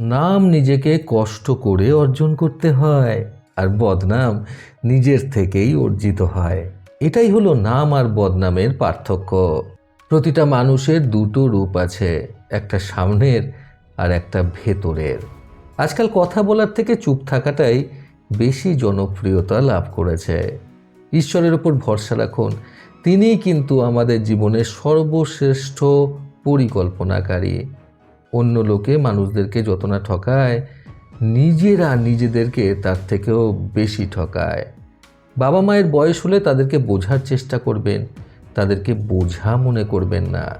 নাম নিজেকে কষ্ট করে অর্জন করতে হয় আর বদনাম নিজের থেকেই অর্জিত হয়। এটাই হলো নাম আর বদনামের পার্থক্য। প্রতিটা মানুষের দুটো রূপ আছে, একটা সামনের আর একটা ভেতরের। আজকাল কথা বলার থেকে চুপ থাকাটাই বেশি জনপ্রিয়তা লাভ করেছে। ঈশ্বরের ওপর ভরসা রাখুন, তিনিই কিন্তু আমাদের জীবনের সর্বশ্রেষ্ঠ পরিকল্পনাকারী। অন্য লোকে মানুষদেরকে যত না ঠকায়, নিজেরা নিজেদেরকে তার থেকেও বেশি ঠকায়। বাবা মায়ের বয়স হলে তাদেরকে বোঝার চেষ্টা করবেন, তাদেরকে বোঝা মনে করবেন না।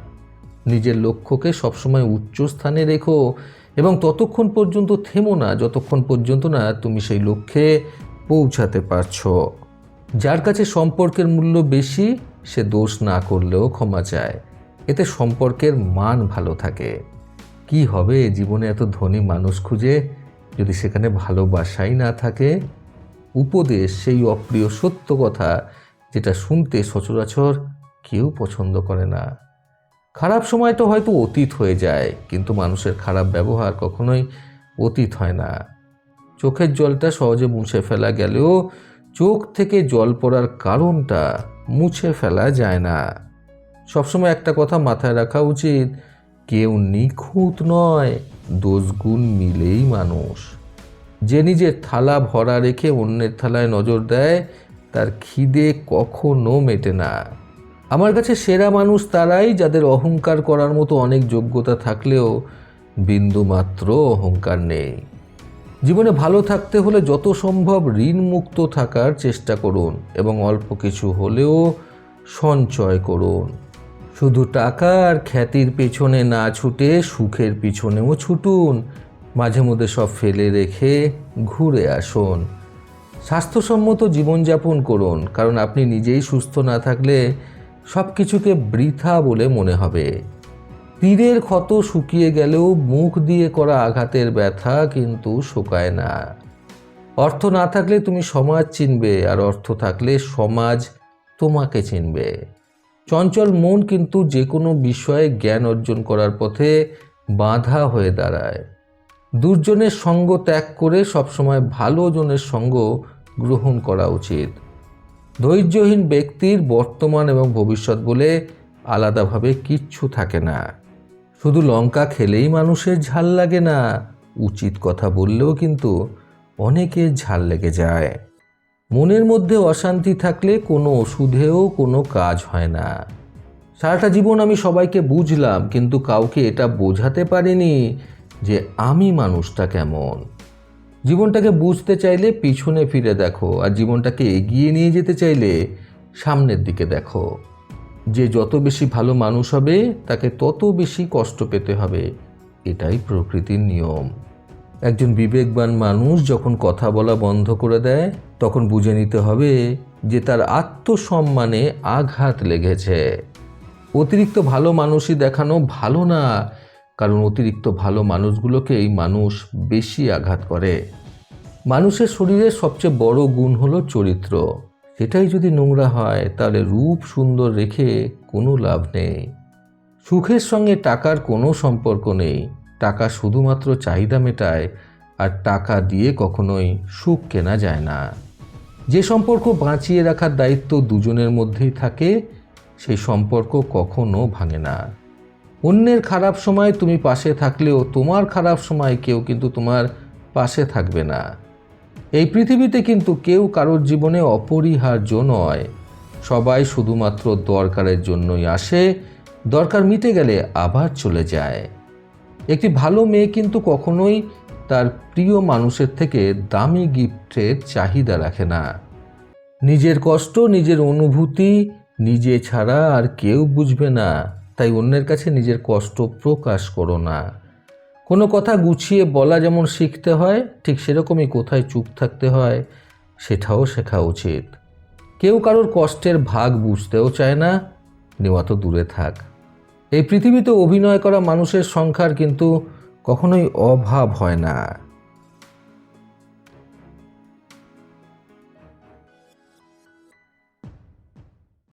নিজের লক্ষ্যকে সবসময় উচ্চ স্থানে রেখো এবং ততক্ষণ পর্যন্ত থেমো না, যতক্ষণ পর্যন্ত না তুমি সেই লক্ষ্যে পৌঁছাতে পারছ। যার কাছে সম্পর্কের মূল্য বেশি, সে দোষ না করলেও ক্ষমা চায়। এতে সম্পর্কের মান ভালো থাকে। কি হবে? জীবনে এত ধনী মানুষ খুঁজে যদি সেখানে ভালোবাসাই না থাকে? উপদেশ, সেই অপ্রিয় সত্য কথা যেটা শুনতে সচরাচর কেউ পছন্দ করে না। খারাপ সময় তো হয়তো অতীত হয়ে যায়, কিন্তু মানুষের খারাপ ব্যবহার কখনোই অতীত হয় না। চোখের জলটা সহজে মুছে ফেলা গেলেও চোখ থেকে জল পড়ার কারণটা মুছে ফেলা যায় না। সবসময় একটা কথা মাথায় রাখা উচিত কেউ নিখুঁত নয়, দোষগুণ মিলেই মানুষ। যে নিজের থালা ভরা রেখে অন্যের থালায় নজর দেয়, তার খিদে কখনো মেটে না। আমার কাছে সেরা মানুষ তারাই, যাদের অহংকার করার মতো অনেক যোগ্যতা থাকলেও বিন্দুমাত্র অহংকার নেই। জীবনে ভালো থাকতে হলে যত সম্ভব ঋণ মুক্ত থাকার চেষ্টা করুন এবং অল্প কিছু হলেও সঞ্চয় করুন। শুধু টাকা আর খ্যাতির পেছনে না ছুটে সুখের পিছনেও ছুটুন। মাঝে মধ্যে সব ফেলে রেখে ঘুরে আসুন। স্বাস্থ্যসম্মত জীবনযাপন করুন, কারণ আপনি নিজেই সুস্থ না থাকলে সব কিছুকে বৃথা বলে মনে হবে। তীরের ক্ষত শুকিয়ে গেলেও মুখ দিয়ে করা আঘাতের ব্যথা কিন্তু শুকায় না। অর্থ না থাকলে তুমি সমাজ চিনবে, আর অর্থ থাকলে সমাজ তোমাকে চিনবে। চঞ্চল মন কিন্তু যে কোনো বিষয়ে জ্ঞান অর্জন করার পথে বাধা হয়ে দাঁড়ায়। দুর্জনের সঙ্গ ত্যাগ করে সবসময় ভালো জনের সঙ্গ গ্রহণ করা উচিত। ধৈর্যহীন ব্যক্তির বর্তমান এবং ভবিষ্যৎ বলে আলাদাভাবে কিচ্ছু থাকে না। শুধু লঙ্কা খেলেই মানুষের ঝাল লাগে না, উচিত কথা বললেও কিন্তু অনেকের ঝাল লেগে যায়। মনের মধ্যে অশান্তি থাকলে কোনো ওষুধেও কোনো কাজ হয় না। সারাটা জীবন আমি সবাইকে বুঝলাম, কিন্তু কাউকে এটা বোঝাতে পারিনি যে আমি মানুষটা কেমন। জীবনটাকে বুঝতে চাইলে পিছনে ফিরে দেখো, আর জীবনটাকে এগিয়ে নিয়ে যেতে চাইলে সামনের দিকে দেখো। যে যত বেশি ভালো মানুষ হবে, তাকে তত বেশি কষ্ট পেতে হবে। এটাই প্রকৃতির নিয়ম। একজন বিবেকবান মানুষ যখন কথা বলা বন্ধ করে দেয়, তখন বুঝে নিতে হবে যে তার আত্মসম্মানে আঘাত লেগেছে। অতিরিক্ত ভালো মানুষই দেখানো ভালো না, কারণ অতিরিক্ত ভালো মানুষগুলোকেই মানুষ বেশি আঘাত করে। মানুষের শরীরের সবচেয়ে বড় গুণ হলো চরিত্র। সেটাই যদি নোংরা হয়, তাহলে রূপ সুন্দর রেখে কোনো লাভ নেই। সুখের সঙ্গে টাকার কোনো সম্পর্ক নেই। টাকা শুধুমাত্র চাহিদা মেটায় আর টাকা দিয়ে কখনোই সুখ কেনা যায় না। যে সম্পর্ক বাঁচিয়ে রাখার দায়িত্ব দুজনের মধ্যেই থাকে সেই সম্পর্ক কখনো ভাঙে না। অন্যের খারাপ সময় তুমি পাশে থাকলেও তোমার খারাপ সময় কেউ কিন্তু তোমার পাশে থাকবে না। এই পৃথিবীতে কিন্তু কেউ কারোর জীবনে অপরিহার্য নয়। সবাই শুধুমাত্র দরকারের জন্যই আসে, দরকার মিটে গেলে আবার চলে যায়। একটি ভালো মেয়ে কিন্তু কখনোই তার প্রিয় মানুষের থেকে দামি গিফটের চাহিদা রাখে না। নিজের কষ্ট, নিজের অনুভূতি, নিজে ছাড়া আর কেউ বুঝবে না। তাই অন্যের কাছে নিজের কষ্ট প্রকাশ করো না। কোনো কথা গুছিয়ে বলা যেমন শিখতে হয়, ঠিক সেরকমই কোথায় চুপ থাকতে হয়, সেটাও শেখা উচিত। কেউ কারোর কষ্টের ভাগ বুঝতেও চায় না, নেওয়া তো দূরে থাক। এই পৃথিবীতে অভিনয় করা মানুষের সংখ্যার কিন্তু কখনোই অভাব হয় না।